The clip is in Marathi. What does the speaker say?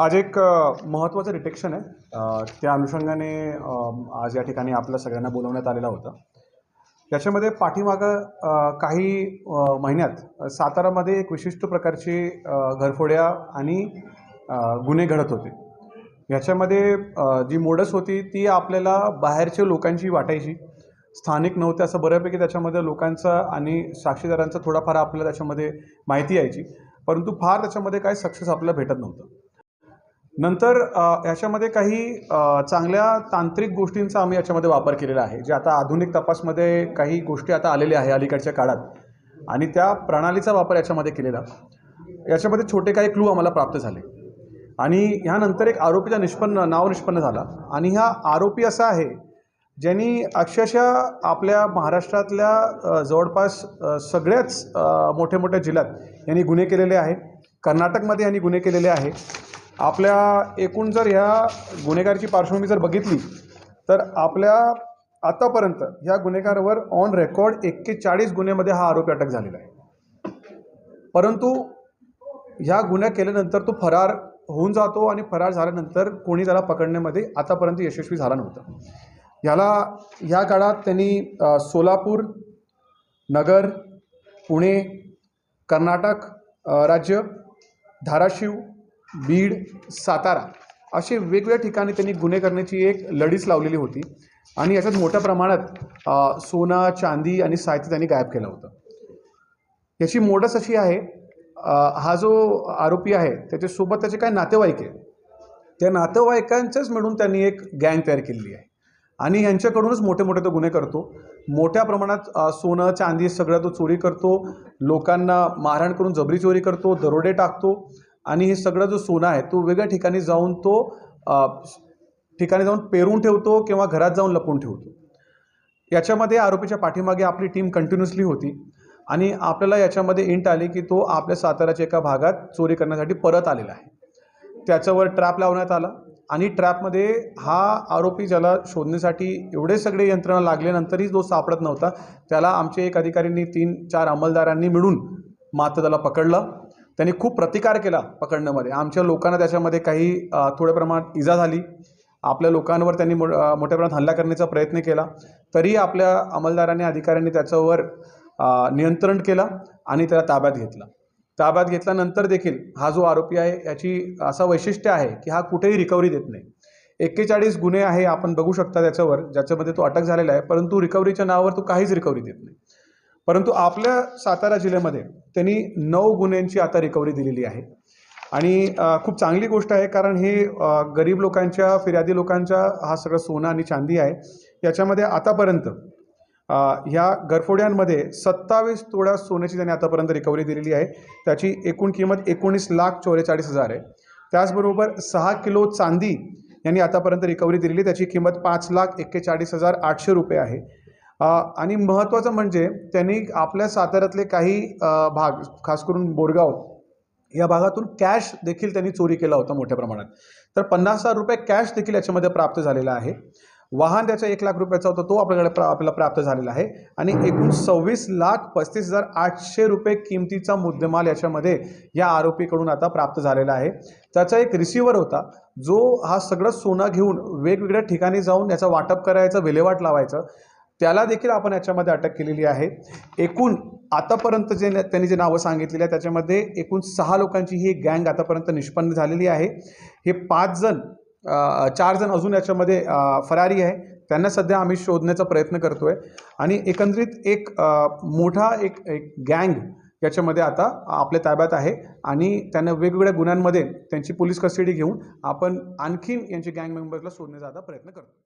आज एक महत्त्वाचं डिटेक्शन आहे. त्या अनुषंगाने आज या ठिकाणी आपल्या सगळ्यांना बोलवण्यात आलेला होता. त्याच्यामध्ये पाठीमागं काही महिन्यात सातारामध्ये एक विशिष्ट प्रकारची घरफोड्या आणि गुन्हे घडत होते. याच्यामध्ये जी मोडस होती ती आपल्याला बाहेरच्या लोकांची वाटायची. स्थानिक नव्हते असं बऱ्यापैकी त्याच्यामध्ये लोकांचा आणि साक्षीदारांचा थोडाफार आपल्याला त्याच्यामध्ये माहिती यायची. परंतु फार त्याच्यामध्ये काय सक्सेस आपल्याला भेटत नव्हतं. नंतर याच्यामध्ये ह्याच्यामध्ये काही चांगल्या तांत्रिक गोष्टींचा आम्ही याच्यामध्ये वापर केलेला आहे. जे आता आधुनिक तपासमध्ये काही गोष्टी आता आलेल्या आहे अलीकडच्या काळात आणि त्या प्रणालीचा वापर याच्यामध्ये केलेला. याच्यामध्ये छोटे काही क्लू आम्हाला प्राप्त झाले. आणि ह्यानंतर एक आरोपीचा निष्पन्न नाव निष्पन्न झाला. आणि हा आरोपी असा आहे ज्यांनी अक्षरशः आपल्या महाराष्ट्रातल्या जवळपास सगळ्याच मोठ्या मोठ्या जिल्ह्यात यांनी गुन्हे केलेले आहे कर्नाटकमध्ये यांनी गुन्हे केलेले आहे आपल्या एकूण जर ह्या गुन्हेगारीची पार्श्वभूमी जर बघितली तर आपल्या आतापर्यंत ह्या गुन्हेगारावर ऑन रेकॉर्ड एक्केचाळीस गुन्ह्यामध्ये हा आरोपी अटक झालेला आहे. परंतु ह्या गुन्हा केल्यानंतर तो फरार होऊन जातो आणि फरार झाल्यानंतर कोणी त्याला पकडण्यामध्ये आतापर्यंत यशस्वी झाला नव्हता. ह्याला ह्या काळात त्यांनी सोलापूर नगर पुणे कर्नाटक राज्य धाराशिव बीड सातारा असे वेगवेगळ्या ठिकाणी त्यांनी गुन्हे करण्याची एक लढीच लावलेली होती. आणि याच्यात मोठ्या प्रमाणात सोना सोनं चांदी आणि साहित्य त्यांनी गायब केलं होतं. याची मोडस अशी आहे हा जो आरोपी आहे त्याच्यासोबत त्याचे काही नातेवाईक आहे त्या नातेवाईकांच्याच मिळून त्यांनी एक गँग तयार केलेली आहे. आणि ह्यांच्याकडूनच मोठे मोठे तो गुन्हे करतो. मोठ्या प्रमाणात सोनं चांदी सगळं तो चोरी करतो. लोकांना मारहाण करून जबरी चोरी करतो दरोडे टाकतो. आणि हे सगळं जो सोनं आहे तो वेगळ्या ठिकाणी जाऊन तो ठिकाणी जाऊन पेरून ठेवतो किंवा घरात जाऊन लपून ठेवतो. याच्यामध्ये आरोपीच्या पाठीमागे आपली टीम कंटिन्युअसली होती आणि आपल्याला याच्यामध्ये इंट आली की तो आपल्या साताऱ्याच्या एका भागात चोरी करण्यासाठी परत आलेला आहे. त्याच्यावर ट्रॅप लावण्यात आला आणि ट्रॅपमध्ये हा आरोपी ज्याला शोधण्यासाठी एवढे सगळे यंत्रणा लागल्यानंतरही जो सापडत नव्हता. त्याला आमचे एक अधिकाऱ्यांनी तीन चार अंमलदारांनी मिळून मात्र त्याला पकडलं. त्यांनी खूप प्रतिकार केला पकडण्यामध्ये. आमच्या लोकांना त्याच्यामध्ये काही थोड्या प्रमाणात इजा झाली. आपल्या लोकांवर त्यांनी मो मोठ्या प्रमाणात हल्ला करण्याचा प्रयत्न केला. तरी आपल्या अंमलदारांनी अधिकाऱ्यांनी त्याच्यावर नियंत्रण केलं आणि त्याला ताब्यात घेतला. ताब्यात घेतल्यानंतर देखील हा जो आरोपी आहे याची असं वैशिष्ट्य आहे की हा कुठेही रिकव्हरी देत नाही. एक्केचाळीस गुन्हे आहे आपण बघू शकता त्याच्यावर ज्याच्यामध्ये तो अटक झालेला आहे परंतु रिकव्हरीच्या नावावर तो काहीच रिकव्हरी देत नाही. परंतु आपल्या सातारा जिल्ह्यामध्ये त्यांनी नऊ गुन्ह्यांची आता रिकव्हरी दिलेली आहे. आणि खूप चांगली गोष्ट आहे कारण हे गरीब लोकांच्या फिर्यादी लोकांच्या हा सगळं सोनं आणि चांदी आहे. याच्यामध्ये आतापर्यंत ह्या गरफोड्यांमध्ये सत्तावीस तोळ्या सोन्याची त्यांनी आतापर्यंत रिकव्हरी दिलेली आहे. त्याची एकूण किंमत एकोणीस लाख चौवेचाळीस हजार आहे. त्याचबरोबर सहा किलो चांदी यांनी आतापर्यंत रिकव्हरी दिलेली आहे. त्याची किंमत पाच लाख एक्केचाळीस हजार आठशे रुपये आहे. आणि महत्त्वाचं म्हणजे त्यांनी आपल्या साताऱ्यातले काही भाग खास करून बोरगाव या भागातून कॅश देखील त्यांनी चोरी केला होता मोठ्या प्रमाणात. तर पन्नास हजार रुपये कॅश देखील याच्यामध्ये प्राप्त झालेला आहे. वाहन त्याचा एक लाख रुपयाचा होता तो आपल्याकडे प्रा आपल्याला प्राप्त झालेला आहे. आणि एकूण सव्वीस लाख पस्तीस हजार आठशे रुपये किमतीचा मुद्देमाल याच्यामध्ये या आरोपीकडून आता प्राप्त झालेला आहे. त्याचा एक रिसिव्हर होता जो हा सगळं सोनं घेऊन वेगवेगळ्या ठिकाणी जाऊन याचा वाटप करायचं विल्हेवाट लावायचं. त्याला देखील आपण याच्यामध्ये अटक केलेली आहे. एकूण आतापर्यंत जे न- त्यांनी जे नावं सांगितलेली आहे त्याच्यामध्ये एकूण सहा लोकांची ही गँग आतापर्यंत निष्पन्न झालेली आहे. हे पाच जण चार जण अजून याच्यामध्ये फरारी आहे. त्यांना सध्या आम्ही शोधण्याचा प्रयत्न करतो आहे आणि एकंदरीत एक मोठा एक एक गँग याच्यामध्ये आता आपल्या ताब्यात आहे. आणि त्यांना वेगवेगळ्या गुन्ह्यांमध्ये त्यांची पोलीस कस्टडी घेऊन आपण आणखीन यांचे गँग मेंबर्सला शोधण्याचा आता प्रयत्न करतो